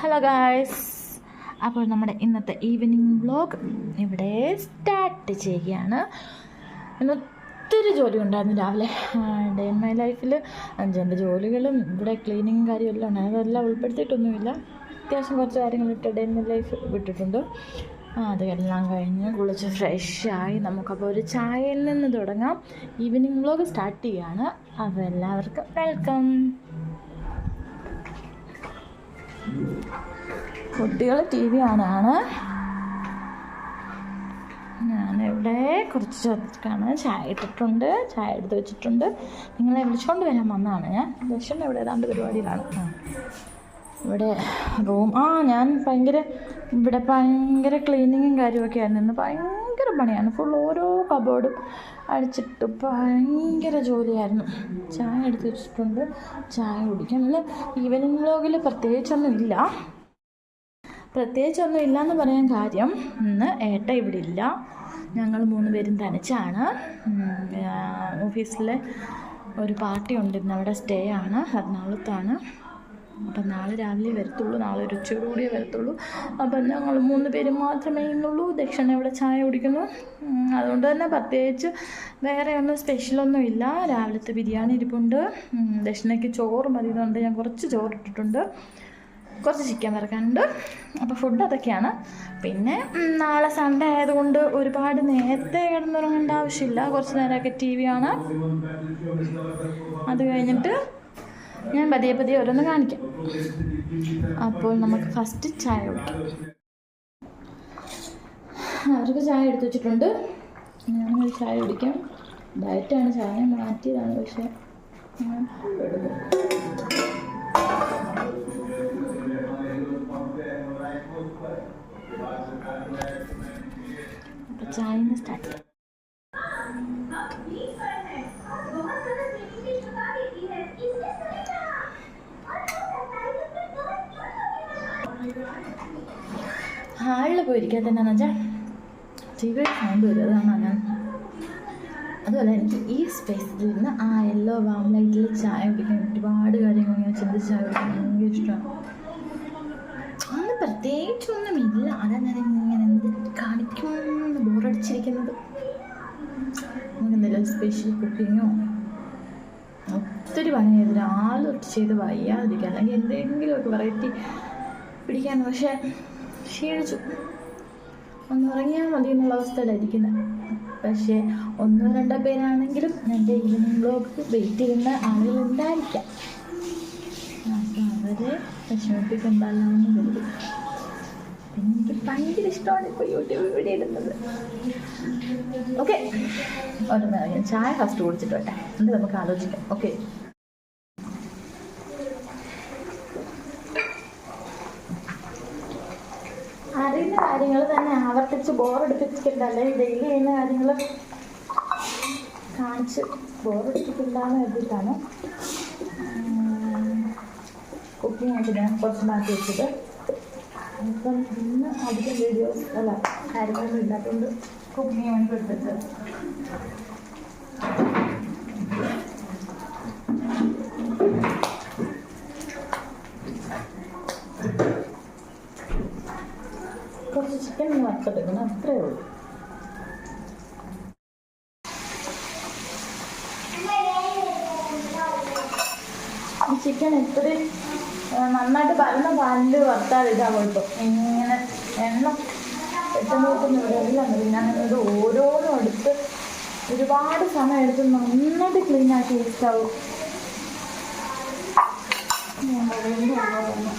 Hello guys അപ്പോൾ നമ്മുടെ ഇന്നത്തെ ഈവനിങ് വ്ലോഗ് ഇവിടെ സ്റ്റാർട്ട് ചെയ്യുകയാണ്. ഇന്ന് ഒത്തിരി ജോലി ഉണ്ടായിരുന്നു രാവിലെ. ഡേ ഇൻ മൈ ലൈഫിൽ അഞ്ചെന്റെ ജോലികളും ഇവിടെ ക്ലീനിങ്ങും കാര്യവും എല്ലാം ഉണ്ടായിരുന്നു. അതെല്ലാം ഉൾപ്പെടുത്തിയിട്ടൊന്നുമില്ല. അത്യാവശ്യം കുറച്ച് കാര്യങ്ങളിട്ട് ഡേ ഇൻ മൈ ലൈഫ് വിട്ടിട്ടുണ്ട്. അതെല്ലാം കഴിഞ്ഞ് കുളിച്ച് ഫ്രഷായി നമുക്കപ്പോൾ ഒരു ചായയിൽ നിന്ന് തുടങ്ങാം. ഈവനിങ് വ്ലോഗ് സ്റ്റാർട്ട് ചെയ്യുകയാണ്. അപ്പോൾ എല്ലാവർക്കും വെൽക്കം കുട്ടികൾ ടി വി കാണാണ് ഞാനിവിടെ കുറച്ച് ചോദിച്ചിട്ടാണ് ചായ ഇട്ടിട്ടുണ്ട്. ചായ എടുത്ത് വെച്ചിട്ടുണ്ട്. നിങ്ങളെ വിളിച്ചുകൊണ്ട് വരാൻ വന്നതാണ് ഞാൻ. ദക്ഷൻ ഇവിടെ ഏതാണ്ട് പരിപാടിയിലാണ്. ഇവിടെ റൂം. ആ ഞാൻ ഭയങ്കര ഇവിടെ ഭയങ്കര ക്ലീനിങ്ങും കാര്യമൊക്കെ ആയിരുന്നു. ഇന്ന് ഭയങ്കര പണിയാണ്. ഫുൾ ഓരോ കബോർഡും അടിച്ചിട്ട് ഭയങ്കര ജോലിയായിരുന്നു. ചായ എടുത്ത് വെച്ചിട്ടുണ്ട്. ചായ കുടിക്കാം നമ്മൾ ഈവനിങ് വ്ലോഗിൽ പ്രത്യേകിച്ചൊന്നും ഇല്ല. എന്ന് പറയാൻ കാര്യം ഇന്ന് ഏട്ട ഇവിടെ ഇല്ല. ഞങ്ങൾ മൂന്ന് പേരും തനിച്ചാണ്. ഓഫീസിലെ ഒരു പാർട്ടി ഉണ്ട്. അവിടെ സ്റ്റേ ആണ്. എറണാകുളത്താണ്. അപ്പം നാളെ രാവിലെ വരത്തുള്ളൂ നാളെ ഒരു ഉച്ചയോടുകൂടിയേ വരത്തുള്ളൂ. അപ്പം ഞങ്ങൾ മൂന്ന് പേര് മാത്രമേ ഇന്നുള്ളൂ ദക്ഷിണ ഇവിടെ ചായ കുടിക്കുന്നു. അതുകൊണ്ട് തന്നെ പ്രത്യേകിച്ച് വേറെ ഒന്നും സ്പെഷ്യലൊന്നും ഇല്ല. രാവിലത്തെ ബിരിയാണി ഇരിപ്പുണ്ട്. ദക്ഷിണയ്ക്ക് ചോറ് മതി. ഞാൻ കുറച്ച് ചോറ് ഇട്ടിട്ടുണ്ട് കുറച്ച് ചിക്കൻ വറക്കാനുണ്ട്. അപ്പോൾ ഫുഡ് അതൊക്കെയാണ്. പിന്നെ നാളെ സൺഡേ ആയതുകൊണ്ട് ഒരുപാട് നേരത്തെ കിടന്നുറങ്ങേണ്ട ആവശ്യമില്ല. കുറച്ച് നേരമൊക്കെ ടി വി കാണാം. അത് കഴിഞ്ഞിട്ട് ഞാൻ പതിയെ പതിയെ ഓരോന്ന് കാണിക്കാം. അപ്പോൾ നമുക്ക് ഫസ്റ്റ് ചായ കുടിക്കാം. അവർക്ക് ചായ എടുത്തു വെച്ചിട്ടുണ്ട്. ഞാനും ഒരു ചായ കുടിക്കാം. ഡയറ്റാണ് ചായ മാറ്റിയതാണ് പക്ഷേ ചായ സ്റ്റാർട്ട് ചെയ്യാം. ഹാളിൽ പോയിരിക്കാൻ തന്നെ വെച്ചാൽ ടി വിയുടെ സൗണ്ട് വരും അതാണ് ഞാൻ അതുപോലെ എനിക്ക് ഈ സ്പേസിൽ നിന്ന് ആ യെല്ലോ വാം ലൈറ്റിൽ ചായ കുടിക്കാൻ ഒരുപാട് കാര്യങ്ങൾ ഇങ്ങനെ ചിന്തിച്ച് ചായ കുടിക്കാൻ ഭയങ്കര ഇഷ്ടമാണ്. ഒന്നും പ്രത്യേകിച്ചൊന്നുമില്ല അതാ ഞാൻ ഇങ്ങനെ എന്ത് കാണിക്കുമെന്ന് ബോറടിച്ചിരിക്കുന്നത്. നമുക്ക് എന്തെങ്കിലും സ്പെഷ്യൽ കുക്കിങ്ങോ ഒത്തിരി പണി ചെയ്ത് ആളൊട്ട് ചെയ്ത് വയ്യാതിരിക്കുക. അല്ലെങ്കിൽ എന്തെങ്കിലുമൊക്കെ വെറൈറ്റി പിടിക്കാൻ. പക്ഷേ ക്ഷീണിച്ചു. ഒന്ന് ഉറങ്ങിയാൽ മതി എന്നുള്ള അവസ്ഥയിലായിരിക്കുന്നത് പക്ഷേ ഒന്നോ രണ്ടോ പേരാണെങ്കിലും എന്റെ ഈവനിങ് ബ്ലോഗ് വെയിറ്റ് ചെയ്യുന്ന ആളുകളുണ്ടായിരിക്കാം അപ്പം അവരെ വിഷമിപ്പിക്കണ്ടല്ലോ എനിക്ക് ഭയങ്കര ഇഷ്ടമാണ് ഇപ്പോൾ യൂട്യൂബ് ഇവിടെ ഇടുന്നത്. ഓക്കെ ഒരു ഞാൻ ചായ ഫസ്റ്റ് കുടിച്ചിട്ട് വട്ടെ എന്നിട്ട് നമുക്ക് ആലോചിക്കാം. ഓക്കെ കാര്യങ്ങൾ തന്നെ ആവർത്തിച്ച് ബോറടിപ്പിച്ചിട്ടുണ്ടല്ലേ? ഡെയിലി ചെയ്യുന്ന കാര്യങ്ങൾ കാണിച്ച് ബോറടിപ്പിക്കില്ലാന്ന് കരുതിയിട്ടാണ്. കുക്കിംഗ് ആയിട്ട് ഞാൻ കുറച്ച് മാറ്റി വെച്ചത്. അപ്പം ഇന്ന് അധികം വീഡിയോസ് അല്ല കാര്യങ്ങളൊന്നും ഇല്ലാത്തതുകൊണ്ട് കുക്കിംഗ് വേണ്ടി എടുത്തിട്ട് കുറച്ച് ചിക്കൻ വറുത്തെടുക്കണം അത്രേ ഉള്ളൂ. ചിക്കൻ ഇത്തിരി ആ, നന്നായിട്ട് പരന്ന പാലിൽ വറുത്താൽ ഇതാ കുഴപ്പം. ഇങ്ങനെ എണ്ണ പെട്ടെന്ന് പെട്ടെന്ന് വിടവിലാണ് പിന്നെ ഓരോന്നും എടുത്ത് ഒരുപാട് സമയം എടുത്ത് നന്നായിട്ട് ക്ലീൻ ആക്കി വേസ്റ്റാവും തെറ്റിത്തെറിക്കുന്നു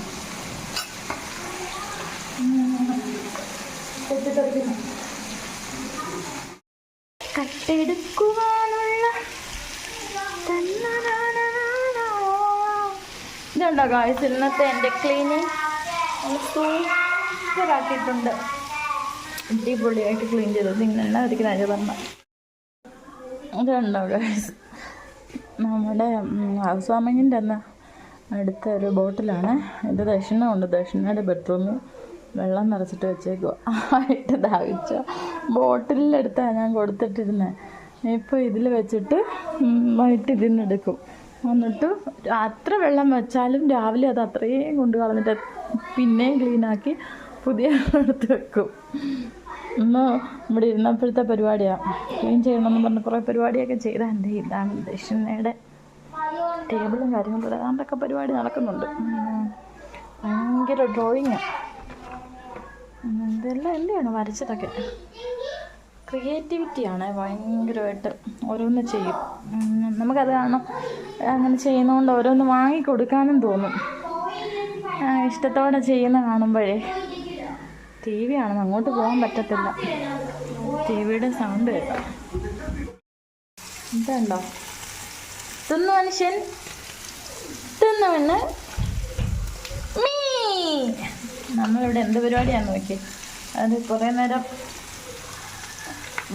കട്ടെടുക്കുവാനുള്ള ഇതുണ്ടോ ഗായ്സ് ഇന്നത്തെ എന്റെ ക്ലീനിങ് സൂപ്പറാക്കിയിട്ടുണ്ട് അടിപൊളിയായിട്ട് ക്ലീൻ ചെയ്തത് ഇങ്ങനെ അതിക്ക് പറഞ്ഞ. ഇതുണ്ടോ ഗായ്സ് നമ്മുടെ ഹൗസ്വാമിന്റെ വാമിങ്ങിന്റെ അന്ന് അടുത്ത ഒരു ബോട്ടിലാണ്. ഇത് ദക്ഷിണമുണ്ട് ദക്ഷിണയുടെ ബെഡ്റൂമിൽ വെള്ളം നിറച്ചിട്ട് വെച്ചേക്കുക ആയിട്ട് ദാഹിച്ചോ. ബോട്ടിലെടുത്താണ് ഞാൻ കൊടുത്തിട്ടിരുന്നത് ഇപ്പോൾ ഇതിൽ വെച്ചിട്ട് വൈകിട്ട് ഇതിൽ എടുക്കും എന്നിട്ട് അത്ര വെള്ളം വെച്ചാലും രാവിലെ അത് അത്രയും കൊണ്ട് കളഞ്ഞിട്ട് പിന്നെയും ക്ലീനാക്കി പുതിയ എടുത്ത് വെക്കും. ഇന്ന് ഇവിടെ ഇരുന്നപ്പോഴത്തെ പരിപാടിയാണ് ക്ലീൻ ചെയ്യണമെന്ന് പറഞ്ഞ് കുറേ പരിപാടിയൊക്കെ ചെയ്താൽ എന്റെ ഇതാണ് ദക്ഷിണയുടെ ടേബിളും കാര്യങ്ങളും. ഏതാണ്ടൊക്കെ പരിപാടി നടക്കുന്നുണ്ട്. ഭയങ്കര ഡ്രോയിങ് ഇതെല്ലാം എന്തെയാണ് വരച്ചതൊക്കെ? ക്രിയേറ്റിവിറ്റിയാണ് ഭയങ്കരമായിട്ട് ഓരോന്ന് ചെയ്യും. നമുക്കത് കാരണം അങ്ങനെ ചെയ്യുന്നതുകൊണ്ട് ഓരോന്ന് വാങ്ങിക്കൊടുക്കാനും തോന്നും. ഇഷ്ടത്തോടെ ചെയ്യുന്ന കാണുമ്പോഴേ. ടി വി ആണെന്ന് അങ്ങോട്ട് പോകാൻ പറ്റത്തില്ല. ടി വിയുടെ സൗണ്ട് കേട്ടോ. ഇതുണ്ടോ? തിന്നു മനുഷ്യൻ തിന്നു പെണ്ണ് മീ നമ്മളിവിടെ എന്ത് പരിപാടിയാന്ന് നോക്കി അത് കുറേ നേരം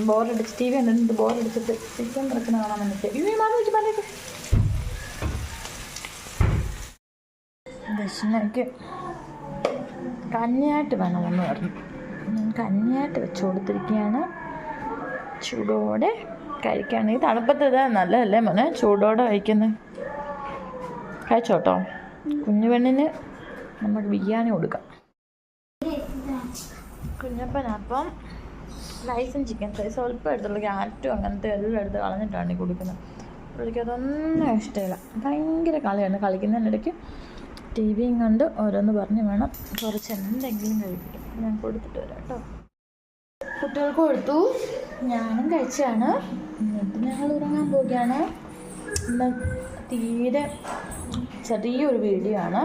ബോറടിച്ച് ടി വി കണ്ടിട്ട് ബോറടിച്ചിട്ട് ചിക്കൻ പറക്കുന്ന കാണാൻ വേണ്ടിയിട്ട് ഇവ മാറി വെച്ച് പറഞ്ഞേക്ക് കഞ്ഞിയായിട്ട് വേണമെന്ന് പറഞ്ഞു. ഞാൻ കഞ്ഞിയായിട്ട് വെച്ച് കൊടുത്തിരിക്കുകയാണ്. ചൂടോടെ കഴിക്കുകയാണെങ്കിൽ തണുപ്പത്ത് ഇതാ നല്ലതല്ലേ മോനെ? ചൂടോടെ കഴിക്കുന്നത് കഴിച്ചോട്ടോ കുഞ്ഞു പെണ്ണിന് നമ്മൾ ബിരിയാണി കൊടുക്കാം. കുഞ്ഞപ്പനപ്പം റൈസും ചിക്കൻ റൈസ് സ്വല്പം എടുത്തുള്ള ക്യാരറ്റും അങ്ങനത്തെ എല്ലാം എടുത്ത് കളഞ്ഞിട്ടാണ് കൊടുക്കുന്നത്. പുള്ളിക്ക് അതൊന്നും ഇഷ്ടമില്ല. ഭയങ്കര കളിയാണ്. കളിക്കുന്നതിനിടയ്ക്ക് ടി വിയും കണ്ട് ഓരോന്ന് പറഞ്ഞ് വേണം കുറച്ച് എന്തെങ്കിലും കഴിക്കും ഞാൻ കൊടുത്തിട്ട് വരാം കേട്ടോ. കുട്ടികൾക്ക് കൊടുത്തു. ഞാനും കഴിച്ചാണ് എന്നിട്ട് ഞങ്ങൾ ഉറങ്ങാൻ പോവുകയാണ്. തീരെ ചെറിയൊരു വീഡിയോ ആണ്.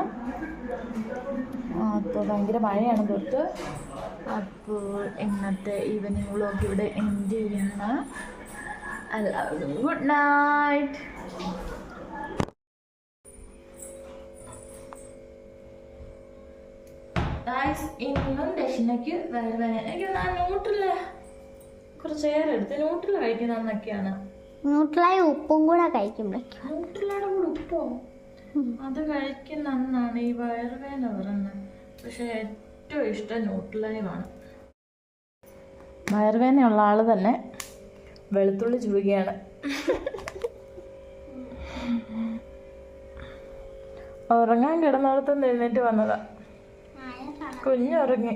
അപ്പോൾ ഭയങ്കര മഴയാണ് പുറത്ത് അപ്പോൾ ഇന്നത്തെ ഈവനിങ് വ്ളോഗ് ഇവിടെ എൻഡ് ചെയ്യാണ് എല്ലാവരും ഗുഡ് നൈറ്റ് ഇന്നും ദക്ഷിണയ്ക്ക് വേറെ വേറെ. എനിക്ക് ഞാൻ ന്യൂട്രൽ കുറച്ചേറെ എടുത്ത്. ന്യൂട്രൽ കഴിക്കുന്നൊക്കെയാണ് ന്യൂട്രലായി ഉപ്പും കൂടെ കഴിക്കുമ്പോഴേക്കും. ന്യൂട്രലയുടെ കൂടെ ഉപ്പോ? അത് കഴിക്കുന്ന അന്നാണ് ഈ വയറുവേദന പറയുന്നത് പക്ഷെ ഏറ്റവും ഇഷ്ടം ലൈവാണ് വയറുവേദനയുള്ള ആൾ തന്നെ വെളുത്തുള്ളി ചുരുകയാണ് ഉറങ്ങാൻ കിടന്നിടത്തുനിന്ന് എഴുന്നേറ്റ് വന്നതാ. കുഞ്ഞുറങ്ങി.